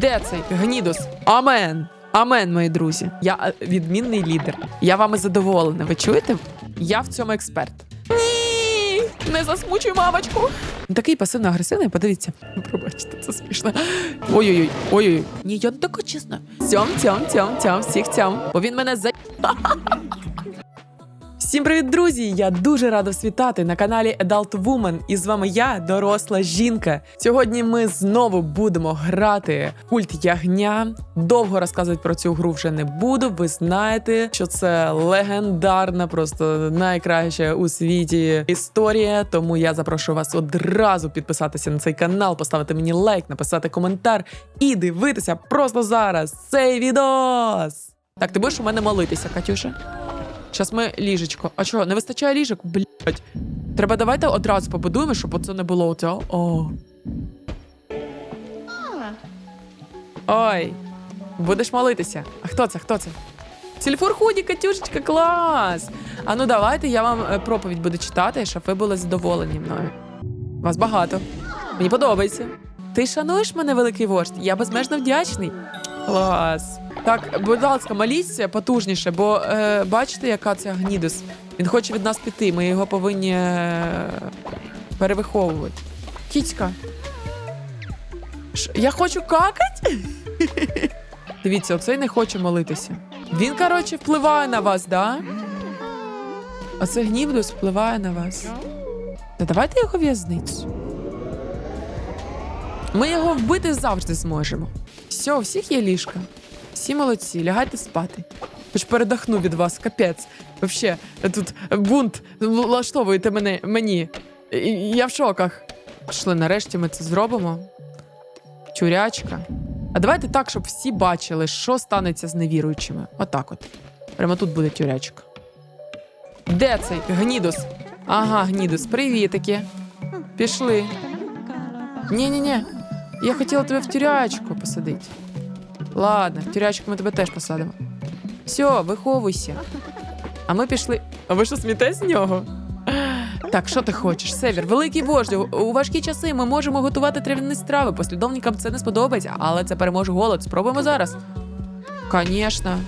Де цей гнідус? Амен! Амен, мої друзі. Я е, відмінний лідер. Я вами задоволена. Ви чуєте? Я в цьому експерт. Ні! Не засмучуй мамочку. Такий пасивно-агресивний, подивіться. Пробачте, це смішно. Ой-ой-ой, ой-ой. Ні, я не така чесна. Цьом, цьом, цьом, цьом, всіх цьом. Бо він мене за. Всім привіт, друзі! Я дуже рада вас вітати на каналі Adult Woman. І з вами я, доросла жінка. Сьогодні ми знову будемо грати культ ягня. Довго розказувати про цю гру вже не буду. Ви знаєте, що це легендарна, просто найкраща у світі історія. Тому я запрошую вас одразу підписатися на цей канал, поставити мені лайк, написати коментар і дивитися просто зараз цей відос. Так, ти будеш у мене молитися, Катюша? Щас ми ліжечко. А чого, не вистачає ліжок? Блять. Треба давайте одразу побудуємо, щоб оце не було оцього. О. Ой. Будеш молитися. А хто це? Хто це? Сільфур худі, Катюшечка, клас! А ну давайте я вам е, проповідь буду читати, щоб ви були задоволені мною. Вас багато. Мені подобається. Ти шануєш мене, великий вождь? Я безмежно вдячний. Клас. Так, будь ласка, моліться потужніше, бо е, бачите, яка це гнідус. Він хоче від нас піти. Ми його повинні е, перевиховувати. Кіцька. Я хочу какать? Дивіться, оцей не хоче молитися. Він, коротше, впливає на вас, да? Оце гнівдус впливає на вас. Та давайте його в'язницю. Ми його вбити завжди зможемо. Все, у всіх є ліжка. Всі молодці, лягайте спати. Хоч передохну від вас, капець. Вообще, тут бунт влаштовуєте мене мені. Я в шоках. Пішли, нарешті ми це зробимо. Тюрячка. А давайте так, щоб всі бачили, що станеться з невіруючими. Отак от. Прямо тут буде тюрячка. Де цей гнідус? Ага, гнідус, привітики. Пішли. Ні-ні-ні. Я хотіла тебе в тюрячку посадити. Ладно, в тюрячку ми тебе теж посадимо. Все, виховуйся. А ми пішли. А ви що смієте з нього? Так, що ти хочеш? Севір, великий вождю. У важкі часи ми можемо готувати трав'яні страви. Послідовникам це не сподобається, але це переможе голод. Спробуємо зараз. Звісно.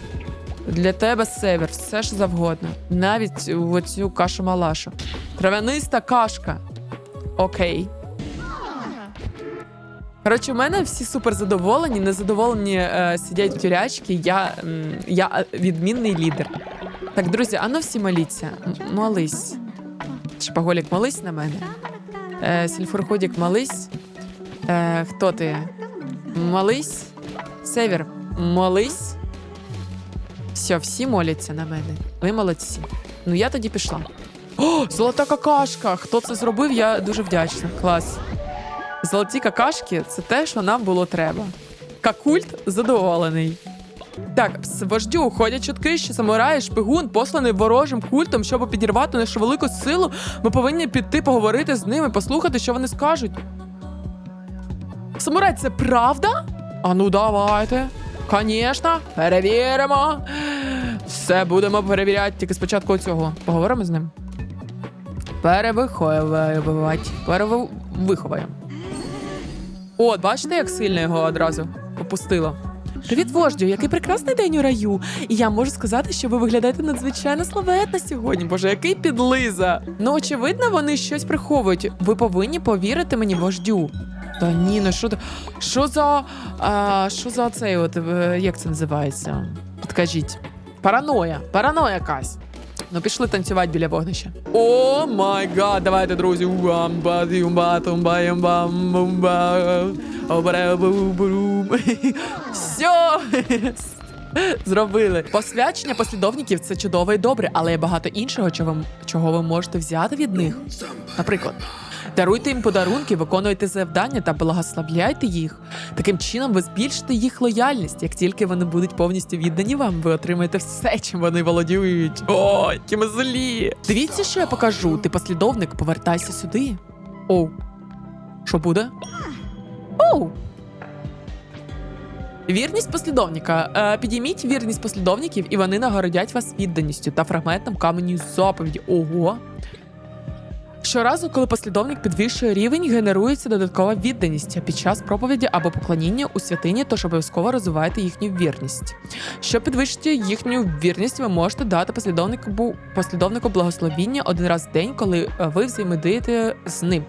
Для тебе, Север, все ж завгодно. Навіть оцю кашу малашу. Трав'яниста кашка. Окей. Коротше, у мене всі супер задоволені, незадоволені е, сидять в тюрячки. Я, м, я е, відмінний лідер. Так, друзі, а ну всі моліться. Молись. Шпаголік, молись на мене. Е, Сільфурходік, молись. Е, хто ти? Молись. Север, молись. Все, всі моляться на мене. Ви молодці. Ну я тоді пішла. О, золота какашка! Хто це зробив? Я дуже вдячна. Клас. Золоті какашки це те, що нам було треба. Какульт задоволений. Так, вождю ходять чутки, що самурай шпигун, посланий ворожим культом, щоб підірвати нашу велику силу. Ми повинні піти поговорити з ними, послухати, що вони скажуть. Самурай, це правда? А ну давайте. Звісно, перевіримо. Все будемо перевіряти. Тільки спочатку цього. Поговоримо з ним. Перевиховувати. Перевиховуємо. О, бачите, як сильно його одразу попустило. Привіт, вождю, який прекрасний день у раю. І я можу сказати, що ви виглядаєте надзвичайно славетно сьогодні. Боже, який підлиза. Ну, очевидно, вони щось приховують. Ви повинні повірити мені, вождю. Та ні, ну що ти- Що за. А, що за цей от. е, Як це називається? Підкажіть. Параноя. Параноя якась. Ну, пішли танцювати біля вогнища. О май гад, давайте, друзі. Все. Зробили. Посвячення послідовників це чудово і добре, але є багато іншого, чого, чого ви можете взяти від них. Наприклад, даруйте їм подарунки, виконуйте завдання та благословляйте їх. Таким чином, ви збільшите їх лояльність. Як тільки вони будуть повністю віддані вам, ви отримаєте все, чим вони володіють. О, які ми злі! Дивіться, що я покажу. Ти послідовник, повертайся сюди. Оу. Що буде? Оу. Вірність послідовника. Е, підійміть вірність послідовників, і вони нагородять вас відданістю та фрагментом каменю заповіді. Ого. Щоразу, коли послідовник підвищує рівень, генерується додаткова відданість під час проповіді або поклоніння у святині, тож обов'язково розвивайте їхню вірність. Щоб підвищити їхню вірність, ви можете дати послідовнику послідовнику благословіння один раз в день, коли е, ви взаємодієте з ним.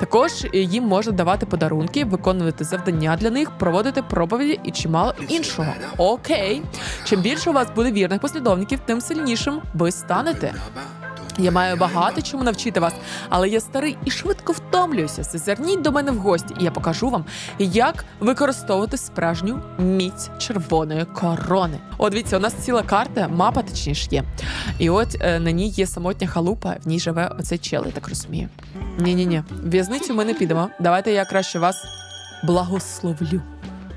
Також е, їм можна давати подарунки, виконувати завдання для них, проводити проповіді і чимало іншого. Окей, чим більше у вас буде вірних послідовників, тим сильнішим ви станете. Я маю багато чому навчити вас, але я старий і швидко втомлююся. Зазирніть до мене в гості, і я покажу вам, як використовувати справжню міць червоної корони. О, дивіться, у нас ціла карта, мапа точніше є. І от е, на ній є самотня халупа, в ній живе оцей чел, я так розумію. Ні, ні, ні, в в'язницю ми не підемо. Давайте я краще вас благословлю.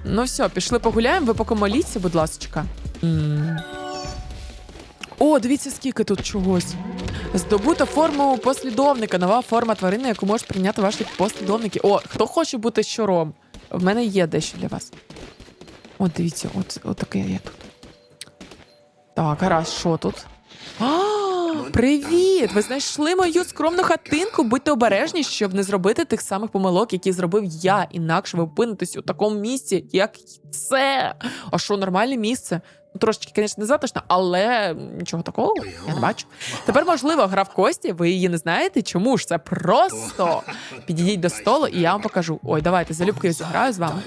Ну все, пішли погуляємо. Ви поки моліться, будь ласка. О, дивіться, скільки тут чогось. Здобута форму послідовника, нова форма тварини, яку можуть прийняти ваші послідовники. О, хто хоче бути щуром? В мене є дещо для вас. От дивіться, от, от таке є тут. Так, гаразд, що тут? А, привіт! Ви знайшли мою скромну хатинку. Будьте обережні, щоб не зробити тих самих помилок, які зробив я. Інакше ви опинитесь у такому місці, як це. А що, нормальне місце? Трошечки, звісно, не затишно, але нічого такого я не бачу. Тепер, можливо, гра в кості, ви її не знаєте. Чому ж це просто? Підійдіть до столу, і я вам покажу. Ой, давайте залюбки зіграю з вами.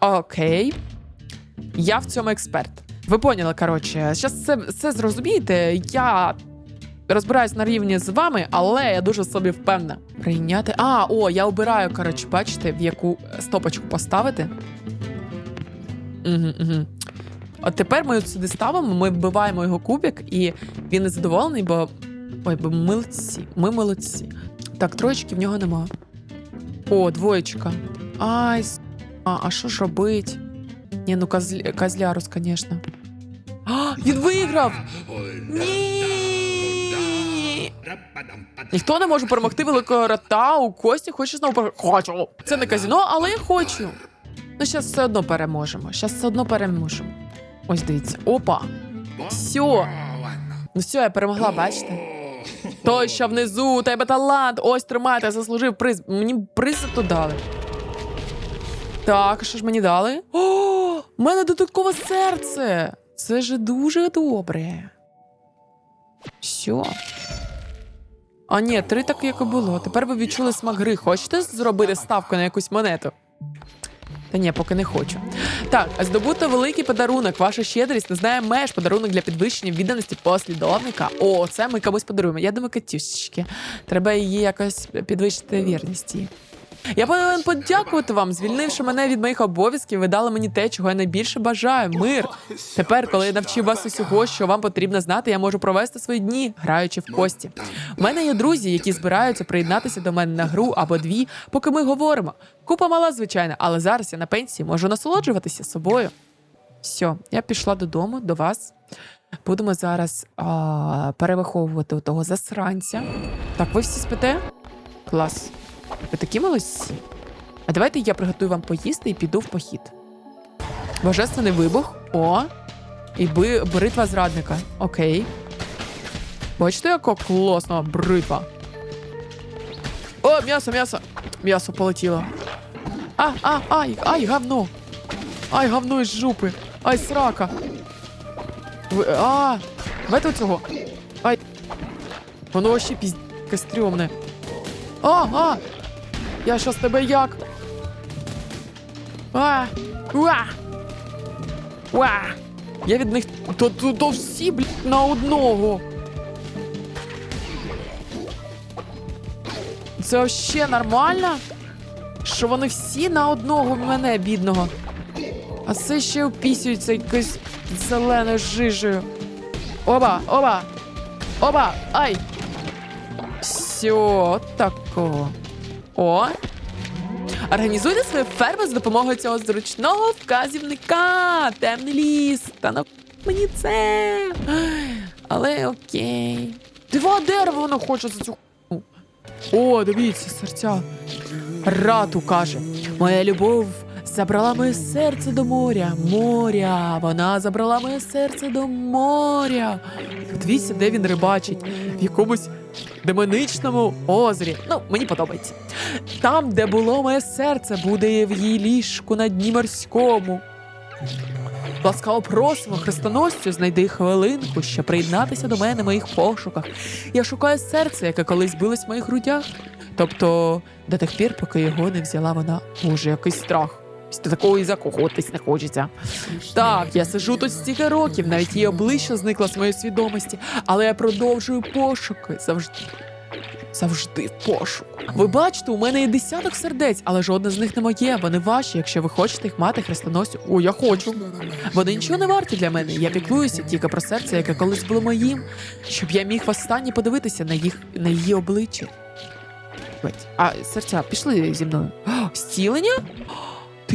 Окей. Я в цьому експерт. Ви поняли, коротше. Зараз це, це зрозумієте. Я розбираюсь на рівні з вами, але я дуже собі впевнена. Прийняти. А, о, я обираю, коротше, бачите, в яку стопочку поставити. Угу, угу. От тепер ми от сюди ставимо, ми вбиваємо його кубик, і він незадоволений, бо. Ой, бо ми. Ми молодці. Так, троєчки в нього нема. О, двоєчка. Ай, а, а що ж робить? Ні, ну козл... козлярус, звісно. А, він виграв! Ні! Ніхто не може перемогти великого рота у кості, хоче знову пере... Хочу! Це не казіно, але я хочу. Ну, зараз все одно переможемо. Зараз все одно переможемо. Ось дивіться. Опа! Все! Ну все, я перемогла, бачите? Той, що внизу, у тебе талант. Ось тримайте, заслужив приз. Мені приз то дали. Так, а що ж мені дали? О, в мене додаткове серце. Це ж дуже добре. Все. А ні, три так, як і було. Тепер ви відчули смак гри. Хочете зробити ставку на якусь монету? Та ні, поки не хочу. Так, здобуто великий подарунок. Ваша щедрість не знає меж. Подарунок для підвищення відданості послідовника. О, це ми комусь подаруємо. Я думаю, Катюшечки. Треба її якось підвищити вірність. Я повинен подякувати вам, звільнивши мене від моїх обов'язків, ви дали мені те, чого я найбільше бажаю мир. Тепер, коли я навчив вас усього, що вам потрібно знати, я можу провести свої дні, граючи в кості. У мене є друзі, які збираються приєднатися до мене на гру або дві, поки ми говоримо. Купа мала, звичайно, але зараз я на пенсії можу насолоджуватися собою. Все, я пішла додому до вас. Будемо зараз а, перевиховувати того засранця. Так, ви всі спите? Клас. Ви такі молодці. А давайте я приготую вам поїсти і піду в похід. Божественний вибух. О! І би, бритва зрадника. Окей. Бачите, яка класна бритва. О, м'ясо, м'ясо. М'ясо полетіло. А, а, ай, ай, говно. Ай, говно із жупи. Ай, срака. Ви, а, давайте оцього. Ай. Воно ще піздке стрьомне. А, а! Я щас тебе як? А! Уа! Уа! Я від них. То, то, то всі, блядь, на одного. Це вообще нормально? Що вони всі на одного мене, бідного. А це ще опісюється якоюсь зеленою жижею. Оба, оба! Оба! Ай! Все, от такого. О. Організуйте свою ферму з допомогою цього зручного вказівника. Темний ліс. Та на мені це. Але окей. Два дерева воно хоче за цю. хуйню. О, дивіться, серця. Рату каже: Моя любов забрала моє серце до моря. Моря. Вона забрала моє серце до моря. Дивіться, де він рибачить. В якомусь демоничному озері. Ну, мені подобається. Там, де було моє серце, буде в її ліжку на дні морському. Ласкаво просимо, хрестоносцю, знайди хвилинку, щоб приєднатися до мене в моїх пошуках. Я шукаю серце, яке колись билось в моїх грудях. Тобто, до тих пір, поки його не взяла вона. Боже, якийсь страх. Такого і закохуватись не хочеться. Так, я сижу тут стільки років, навіть її обличчя зникла з моєї свідомості, але я продовжую пошуки завжди. Завжди в пошуку. Ви бачите, у мене є десяток сердець, але жодне з них не моє. Вони ваші, якщо ви хочете їх мати хрестоносцю. О, я хочу. Вони нічого не варті для мене. Я піклуюся тільки про серце, яке колись було моїм, щоб я міг востаннє подивитися на їх на її обличчя. А серця, пішли зі мною. О, Зцілення?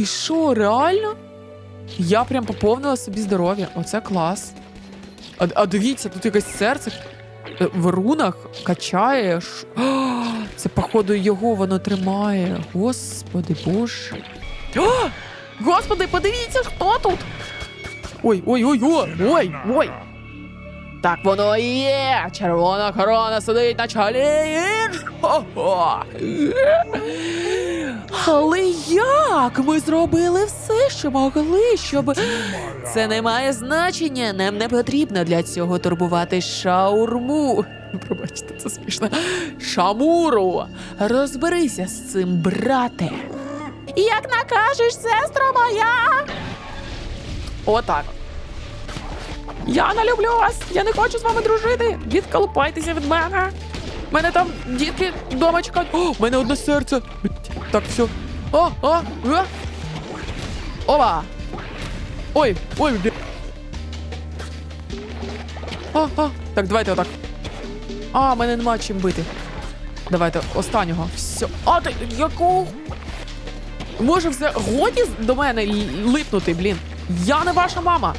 Ти що, реально? Я прям поповнила собі здоров'я. Оце клас. А, а дивіться, тут якесь серце е, в рунах качає. Ш- А, Це, походу, його воно тримає. Господи боже. О! Господи, подивіться, хто тут? Ой, ой, ой, ой, ой, ой. Так воно і є. Червона корона сидить на чолі. Хо-хо. Але як ми зробили все, що могли, щоб це не має значення. Нам не потрібно для цього турбувати шаурму. Пробачте, це смішно. Шамуру. Розберися з цим, брате. Як накажеш, сестро моя. Отак. Я не люблю вас. Я не хочу з вами дружити. Відколупайтеся від мене. Мене там дітки вдома чекають. О, в мене одне серце. Так, все. О, о, о. Опа. Ой, ой, бля. А, а. Так, давайте отак. А, мене нема чим бити. Давайте останнього. Все. А, ти якого? Може, все годі до мене липнути, блін. Я не ваша мама.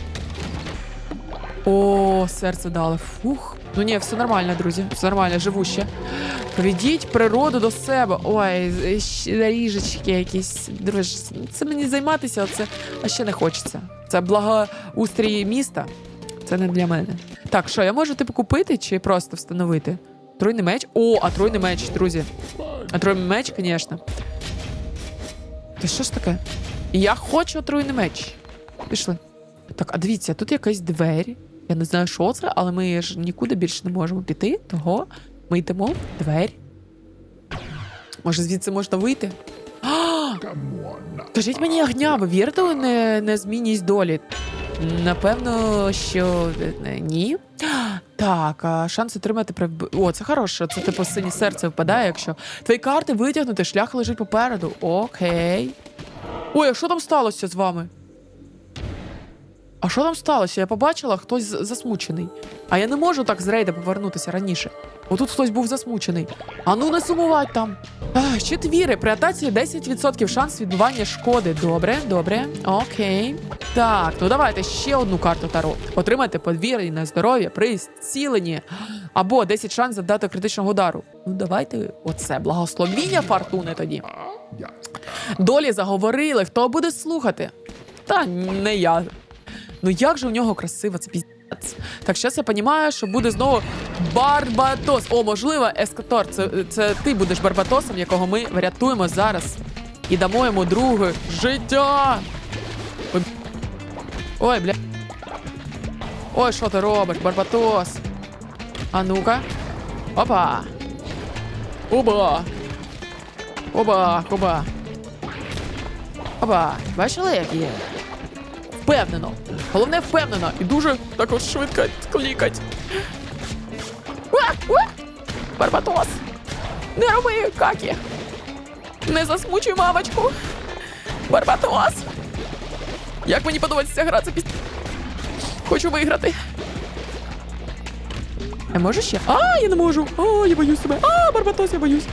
О, серце дали. Фух. Ну ні, все нормально, друзі. Все нормально, живу ще. Природу до себе. Ой, ріжечки якісь. Друже, це мені займатися, це а ще не хочеться. Це благоустрій міста. Це не для мене. Так, що, я можу типу купити чи просто встановити? Тройний меч? О, а тройний меч, друзі. А тройний меч, звісно. Та що ж таке? Я хочу отруйний меч. Пішли. Так, а дивіться, тут якась двері. Я не знаю, що це, але ми ж нікуди більше не можемо піти, того ми йдемо в двері. Може, звідси можна вийти? А! Кажіть мені, огня, ви вірите у не, незмінність долі? Напевно, що е, ні. Так, а шанс отримати при... О, це хороше. Це типу синє серце впадає, якщо. Твої карти витягнути, шлях лежить попереду. Окей. Ой, а що там сталося з вами? А що там сталося? Я побачила, хтось засмучений. А я не можу так з рейда повернутися раніше. Отут хтось був засмучений. А ну не сумувать там. А, щит віри. При атаці 10% шанс відбування шкоди. Добре, добре. Окей. Так, ну давайте ще одну карту Таро. Отримайте подвір'я здоров'я при зціленні. Або 10 шанс завдати критичного удару. Ну давайте оце благословіння фортуни тоді. Долі заговорили, хто буде слухати? Та не я. Ну як же у нього красиво, це піздець. Так, зараз я розумію, що буде знову Барбатос. О, можливо, Ескатор. Це, це ти будеш Барбатосом, якого ми врятуємо зараз. І дамо йому друге життя. Ой, бля. Ой, що ти робиш, Барбатос? А ну-ка. Опа. Оба. Оба, оба. Оба. Бачили, як є? Впевнено. Головне впевнено. І дуже також швидко клікать. Барбатос! Не роби какі! Не засмучуй мамочку! Барбатос! Як мені подобається ця гра, це піс... Хочу виграти. А може ще? А, я не можу! А, я боюсь себе! А, Барбатос, я боюсь!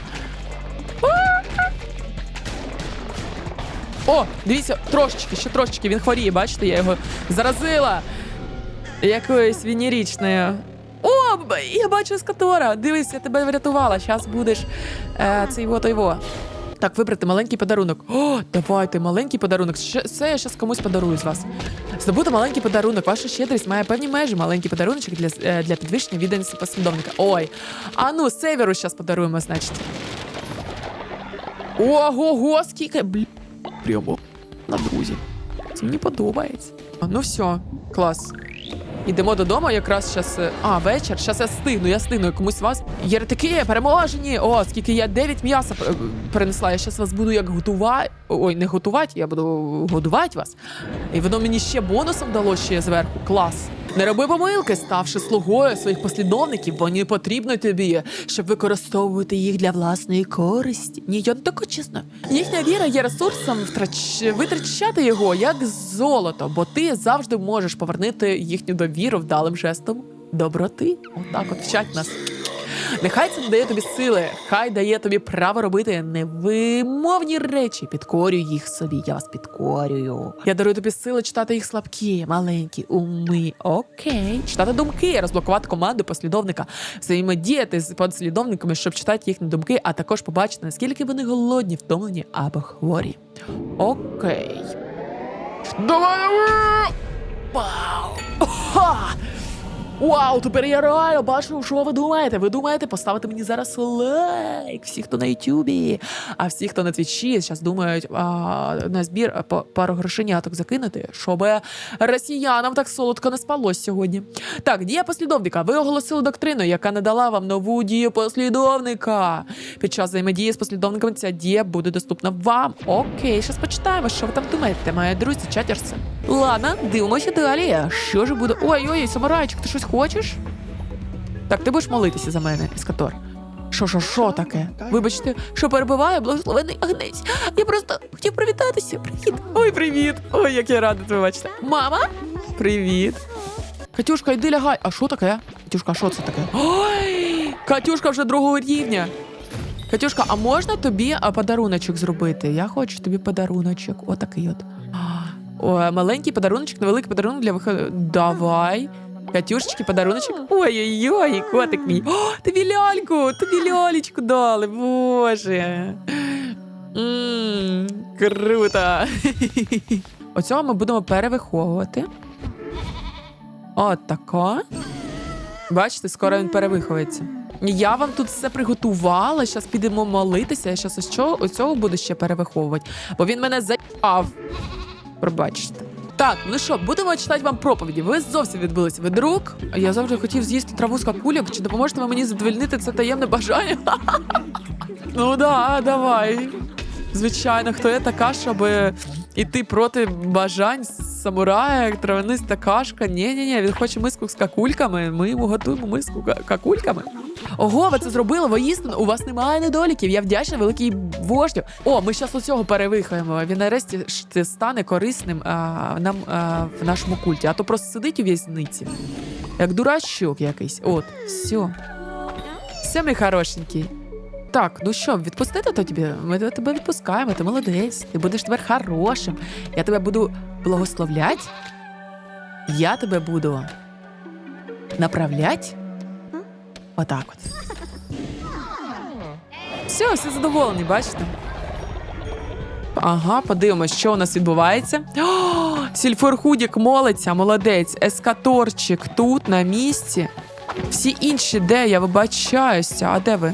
О, дивіться, трошечки, ще трошечки, він хворіє, бачите, я його заразила якоюсь венерічною. О, я бачу скатора. Дивись, я тебе врятувала. Зараз будеш е, цей во во. Так, вибрати маленький подарунок. О, давайте, маленький подарунок. Ще- Це я зараз комусь подарую з вас. Здобути маленький подарунок. Ваша щедрість має певні межі. Маленький подаруночок для, е, для підвищення відданості послідовника. Ой. А ну, северу зараз подаруємо, значить. Ого-го, скільки. Прямо на друзі. Це мені подобається. А, ну все, клас. Ідемо додому, якраз зараз. А, вечір. Зараз я стигну, я стигну комусь вас. Єретики, переможені! О, скільки я 9 м'яса принесла. Я зараз вас буду як готувати. Ой, не готувати, я буду годувати вас. І воно мені ще бонусом дало ще зверху. Клас. Не роби помилки, ставши слугою своїх послідовників, вони потрібно тобі, щоб використовувати їх для власної користі. Ні, я тако чесно. Їхня віра є ресурсом втрач... витрачати його як золото, бо ти завжди можеш повернути їхню довіру вдалим жестом доброти. Отак от вчать нас. Нехай це не дає тобі сили, хай дає тобі право робити невимовні речі. Підкорюй їх собі, я вас підкорюю. Я дарую тобі сили читати їх слабкі, маленькі уми. Окей. Читати думки, розблокувати команду послідовника, взаємодіяти з послідовниками, щоб читати їхні думки, а також побачити, наскільки вони голодні, втомлені або хворі. Окей. Давай! Вау! Вау, тепер я реально бачу, що ви думаєте. Ви думаєте поставити мені зараз лайк? Всі, хто на Ютубі, а всі, хто на Твічі, зараз думають а, на збір пару грошеняток закинути, щоб росіянам так солодко не спалось сьогодні. Так, дія послідовника. Ви оголосили доктрину, яка не дала вам нову дію послідовника. Під час взаємодії з послідовниками ця дія буде доступна вам. Окей, зараз почитаємо, що ви там думаєте, мої друзі, чатерси. Ладно, дивимося далі. Що ж буде? Ой-ой, самурайчик, ти щось хочеш? Так, ти будеш молитися за мене, Ескатор. Що, що, що таке? Вибачте, що перебиваю, благословений агнець. Я просто хотів привітатися. Привіт. Ой, привіт. Ой, як я рада тебе бачити. Мама? Привіт. Катюшка, йди лягай. А що таке? Катюшка, а що це таке? Ой! Катюшка вже другого рівня. Катюшка, а можна тобі подаруночок зробити? Я хочу тобі подаруночок. Отакий от. О, маленький подаруночок, невеликий подарунок для виходу. Давай. Катюшечки, подаруночок. Ой-ой-ой, котик мій. О, тобі ляльку, тобі лялечку дали, боже. Мм, круто. Оцього ми будемо перевиховувати. От тако. Бачите, скоро він перевиховується. Я вам тут все приготувала. Зараз підемо молитися. Я зараз ось цього буду ще перевиховувати, бо він мене заїбав. Пробачте. Так, ну що, будемо читати вам проповіді. Ви зовсім відбилися від рук. Я завжди хотів з'їсти траву з какульок. Чи допоможете ви мені задовольнити це таємне бажання? Ну да, давай. Звичайно, хто я така, щоб іти проти бажань самурая, травяниста кашка. Ні, ні, ні, він хоче миску з какульками. Ми йому готуємо миску какульками. Ого, ви це зробили воїстину. У вас немає недоліків. Я вдячна великій вождю. О, ми зараз усього перевихаємо. Він нарешті стане корисним а, нам а, в нашому культі. А то просто сидить у в'язниці. Як дурачок якийсь. От, все. Все, мій хорошенький. Так, ну що, відпустити то тобі? Ми тебе відпускаємо, ти молодець. Ти будеш тепер хорошим. Я тебе буду благословляти. Я тебе буду направляти. Отак от. Все, всі задоволені, бачите? Ага, подивимось, що у нас відбувається. О, Сільфорхудік молиться, молодець. Ескаторчик тут, на місці. Всі інші, де я вибачаюся. А де ви?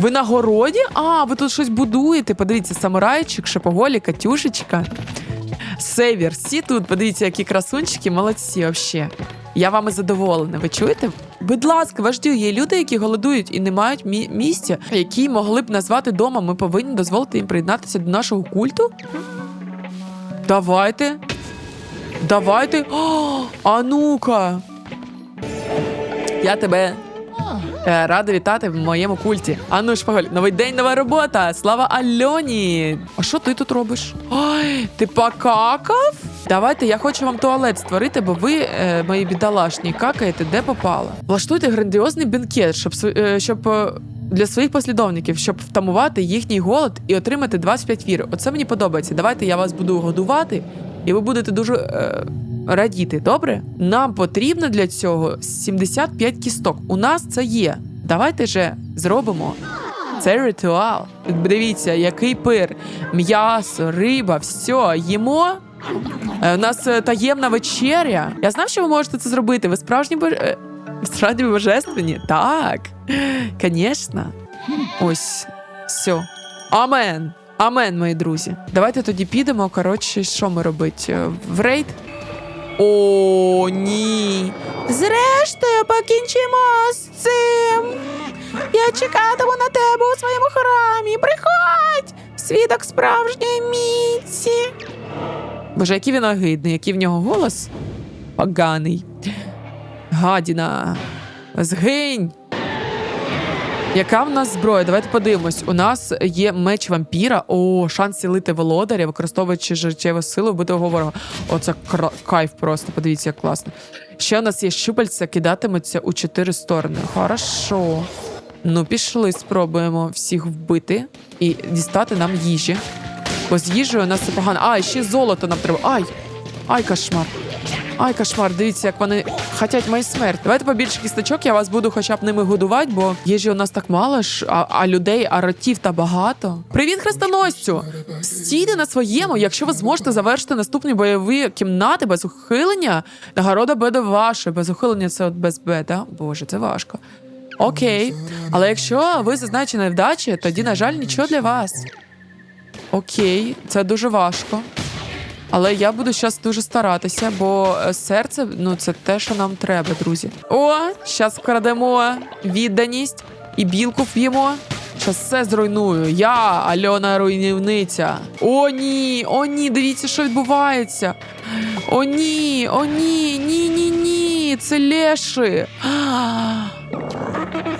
Ви на городі? А, ви тут щось будуєте. Подивіться, самурайчик, шапоголі, Катюшечка. Севір, всі тут, подивіться, які красунчики, молодці вообще. Я вами задоволена. Ви чуєте? Будь ласка, вождю, є люди, які голодують і не мають мі- місця, які могли б назвати домом. Ми повинні дозволити їм приєднатися до нашого культу. Давайте. Давайте. О, а ну-ка. Я тебе рада вітати в моєму культі. Ану ж поголь, новий день, нова робота. Слава Альоні. А що ти тут робиш? Ой, ти покакав? Давайте, я хочу вам туалет створити, бо ви, е, мої бідолашні, какаєте, де попало. Влаштуйте грандіозний бенкет, щоб, е, щоб е, для своїх послідовників, щоб втамувати їхній голод і отримати 25 вір. Оце мені подобається. Давайте я вас буду годувати, і ви будете дуже е, радіти. Добре? Нам потрібно для цього 75 кісток. У нас це є. Давайте же зробимо Це ритуал. Дивіться, який пир. М'ясо, риба, все, їмо. Е, У нас е, таємна вечеря. Я знав, що ви можете це зробити. Ви справжні бож... е, справді божественні? Так. Звісно. Ось. Все. Амен. Амен, мої друзі. Давайте тоді підемо. Коротше, що ми робити? В рейд? О, ні. Зрештою, покінчимо з цим. Я чекатиму на тебе у своєму храмі. Приходь! Свідок справжньої міці. Боже, який він огидний, який в нього голос поганий. Гадіна. Згинь. Яка в нас зброя? Давайте подивимось. У нас є меч вампіра. О, шанс цілити володаря, використовуючи життєву силу вбитого ворога. Оце кайф просто. Подивіться, як класно. Ще у нас є щупальця, кидатимуться у чотири сторони. Хорошо. Ну, пішли, спробуємо всіх вбити і дістати нам їжі. Бо з їжею у нас це погано. А, ще золото нам треба. Ай! Ай, кошмар. Ай, кошмар, дивіться, як вони хотять мою смерть. Давайте побільше кісточок, я вас буду хоча б ними годувати, бо їжі у нас так мало ж, а, а людей, а ротів та багато. Привіт, хрестоносцю! Стійте на своєму, якщо ви зможете завершити наступні бойові кімнати без ухилення, нагорода буде ваша. Без ухилення це от без Б, да? Боже, це важко. Окей. Але якщо ви зазначені невдачі, тоді, на жаль, нічого для вас. Окей, це дуже важко. Але я буду зараз дуже старатися, бо е, серце ну це те, що нам треба, друзі. О, зараз вкрадемо відданість і білку вп'ємо. Щас все зруйную. Я Альона руйнівниця. О, ні, о, ні, дивіться, що відбувається. О, ні, о, ні, ні, ні, ні. Це леші.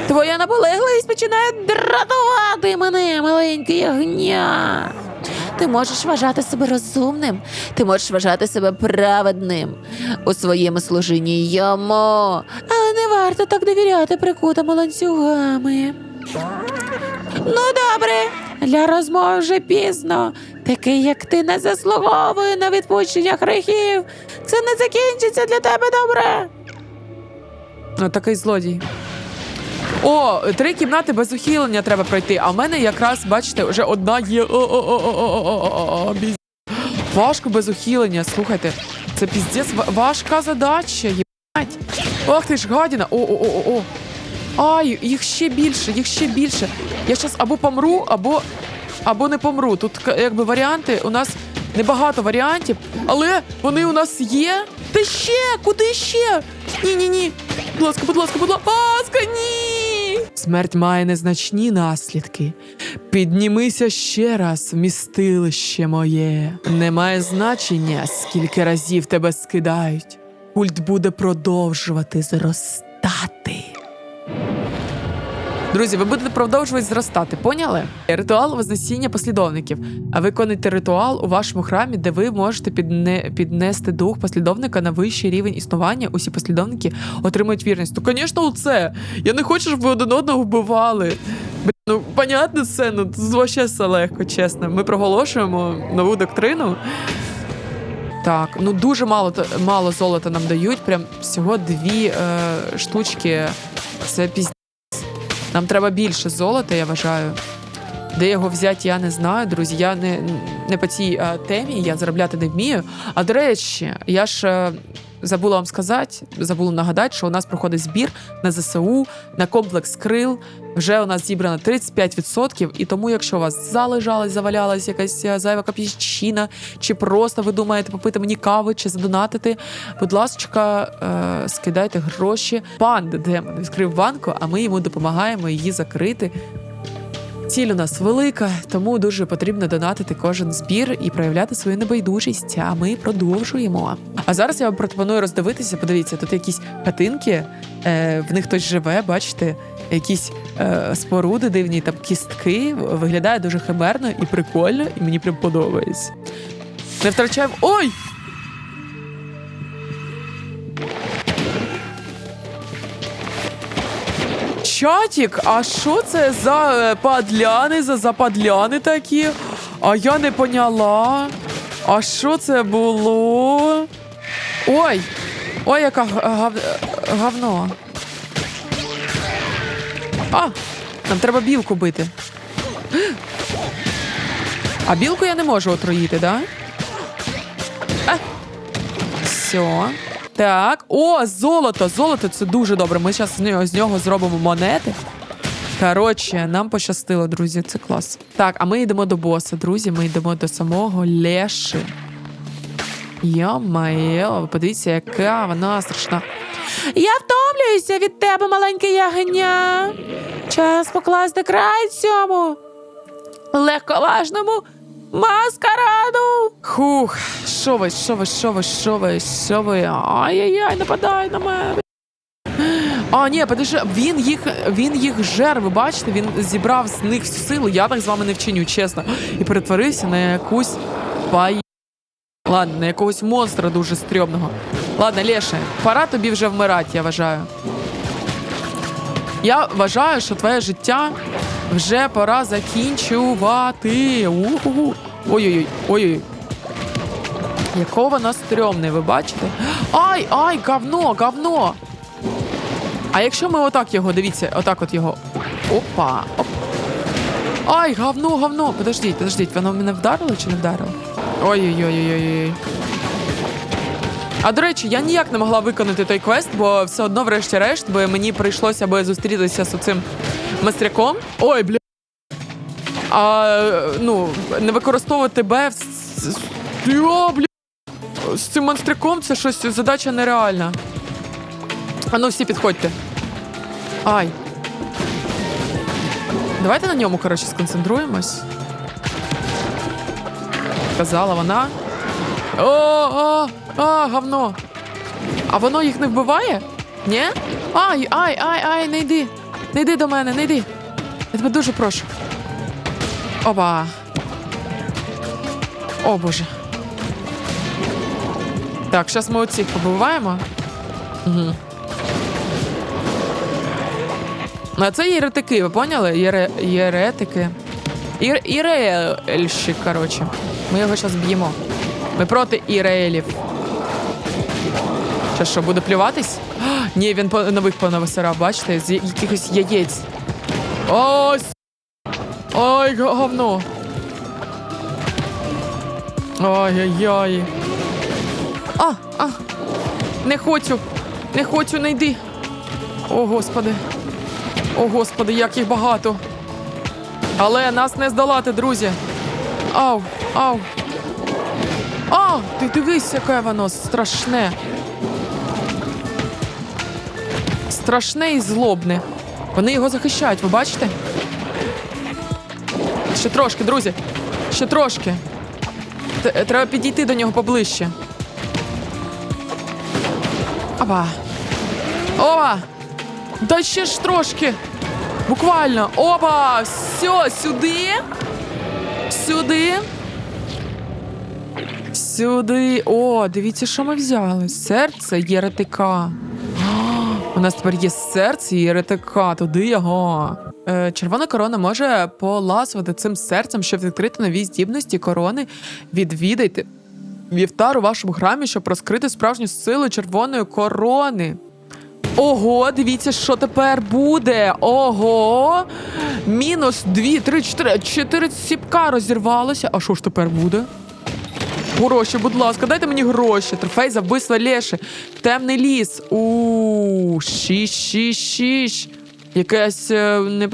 Твоя наполегливість починає дратувати мене, маленьке ягня. Ти можеш вважати себе розумним, ти можеш вважати себе праведним у своєму служінні йому. Але не варто так довіряти прикутому ланцюгами. Ну, добре, для розмови вже пізно. Такий, як ти, не заслуговує на відпущення грехів. Це не закінчиться для тебе добре. Ну, такий злодій. О, три кімнати без ухилення треба пройти. А в мене якраз, бачите, вже одна є. Важко без ухилення. Слухайте, це піздець важка задача. Єбать. Ох ти ж гадіна. О-о-о-о. Ай, їх ще більше, їх ще більше. Я зараз або помру, або, або не помру. Тут якби варіанти. У нас небагато варіантів, але вони у нас є. Та ще, куди ще? Ні-ні-ні. Будь ласка, будь ласка, будь ласка, ні. Смерть має незначні наслідки. Піднімися ще раз, вмістилище моє. Немає значення, скільки разів тебе скидають. Культ буде продовжувати зростати. Друзі, ви будете продовжувати зростати, поняли? Ритуал вознесіння послідовників. А виконуйте ритуал у вашому храмі, де ви можете підне, піднести дух послідовника на вищий рівень існування. Усі послідовники отримують вірність. То, звісно, це. Я не хочу, щоб ви один одного вбивали. Ну, понятно, це ну вообще все легко, чесно. Ми проголошуємо нову доктрину. Так, ну дуже мало мало золота нам дають. Прям всього дві е, штучки. Це пізд... Нам треба більше золота, я вважаю. Де його взяти, я не знаю, друзі. Я не, не по цій е, темі, я заробляти не вмію. А до речі, я ж е, забула вам сказати, забула нагадати, що у нас проходить збір на ЗСУ, на комплекс крил. Вже у нас зібрано 35%, і тому, якщо у вас залежалась, завалялась якась е, зайва копійчина, чи просто ви думаєте попити мені кави чи задонатити, будь ласка, е, скидайте гроші. Пан Демон відкрив банку, а ми йому допомагаємо її закрити. Ціль у нас велика, тому дуже потрібно донатити кожен збір і проявляти свою небайдужість. А ми продовжуємо. А зараз я вам пропоную роздивитися. Подивіться, тут якісь хатинки, е, в них хтось живе, бачите, якісь е, споруди дивні, там кістки. Виглядає дуже химерно і прикольно, і мені прям подобається. Не втрачаємо. Ой! Чатік, а що це за е, падляни, за западляни такі? А я не поняла. А що це було? Ой! Ой, яка гав... говно. А! Нам треба білку бити. А білку я не можу отруїти, да? А. Все. Так. О, золото! Золото це дуже добре. Ми зараз з нього, зробимо монети. Коротше, нам пощастило, друзі, це клас. Так, а ми йдемо до боса, друзі. Ми йдемо до самого Леши. Йо-моє, ви подивіться, яка вона страшна. Я втомлююся від тебе, маленьке ягня. Час покласти край цьому легковажному маскараду. Хух, що ви, що ви, що ви, що ви, що ви? Ай-яй-яй, нападай на мене. А, ні, подожди, він їх, він їх жер, ви бачите, він зібрав з них всю силу, я так з вами не вчиню, чесно. І перетворився на якусь пай... Ладно, на якогось монстра дуже стрьомного. Ладно, Леше, пора тобі вже вмирати, я вважаю. Я вважаю, що твоє життя вже пора закінчувати. У-ху-ху. Ой-ой-ой, ой-ой. Якого воно стрьомне, ви бачите? Ай, ай, говно, говно. А якщо ми отак його, дивіться, отак от його. Опа. Оп. Ай, говно, говно. Подождіть, подождіть, воно мене вдарило чи не вдарило? Ой-ой-ой-ой-ой. А до речі, я ніяк не могла виконати той квест, бо все одно, врешті-решт, би мені прийшлося би зустрітися з цим мастряком. Ой, бля. А, ну, не використовувати Б Йо, бля. З цим монстряком це щось задача нереальна. А ну всі підходьте. Ай. Давайте на ньому, коротше, сконцентруємось. Казала вона. О, о, о, говно. А воно їх не вбиває? Ні? Ай, ай, ай, ай, не йди. Не йди до мене, не йди. Я тебе дуже прошу. Оба. О, Боже. Так, зараз ми оцих побиваємо. Угу. А це єретики, ви поняли? Єре... Єретики. Ір... Ірельщик, коротше. Ми його зараз б'ємо. Ми проти Іреелів. Що, що, буде плюватись? Ні, він по нових понависирав, бачите, з якихось яєць. Ось! Ой, говно. Ой-ой-ой. А, а. Не хочу. Не хочу, не йди. О, господи. О, господи, як їх багато. Але нас не здолати, друзі. Ау, ау. А, ти дивись, яке воно страшне. Страшне і злобне. Вони його захищають, ви бачите? Ще трошки, друзі. Ще трошки. Треба підійти до нього поближче. Опа. Опа! Да ще ж трошки. Буквально. Опа! Все, сюди. Сюди. Сюди. О, дивіться, що ми взяли. Серце єретика. У нас тепер є серце єретика. Туди його. Е, червона корона може поласувати цим серцем, щоб відкрити нові здібності корони. Відвідайте вівтар у вашому храмі, щоб розкрити справжню силу червоної корони. Ого, дивіться, що тепер буде. Ого. Мінус 2, 3, 4, 4 сіпка розірвалося. А що ж тепер буде? Гроші, будь ласка, дайте мені гроші. Трофей за вбивство Леші. Темний ліс. У 6, 6, 6. Якась е, не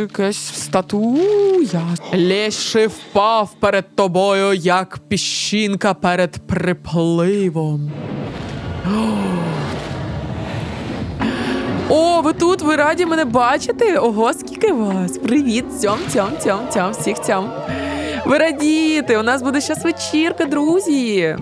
якась статуя. Леший впав перед тобою, як піщинка перед припливом. О, ви тут, ви раді мене бачити? Ого, скільки вас! Привіт! Цьом, цьом, цьом, цьом, всіх цьом. Ви радієте, у нас буде щас вечірка, друзі.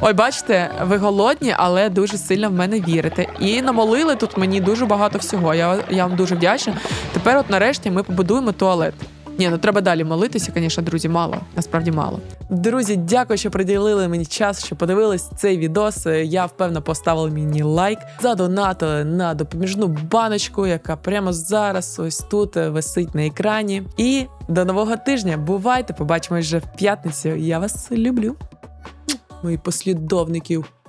Ой, бачите, ви голодні, але дуже сильно в мене вірите. І намолили тут мені дуже багато всього. Я, я вам дуже вдячна. Тепер, от нарешті, ми побудуємо туалет. Ні, ну треба далі молитися, звісно, друзі, мало. Насправді мало. Друзі, дякую, що приділили мені час, що подивились цей відос. Я впевнено поставили мені лайк. Задонатили на допоміжну баночку, яка прямо зараз ось тут висить на екрані. І до нового тижня. Бувайте! Побачимось вже в п'ятницю. Я вас люблю. Мої послідовників.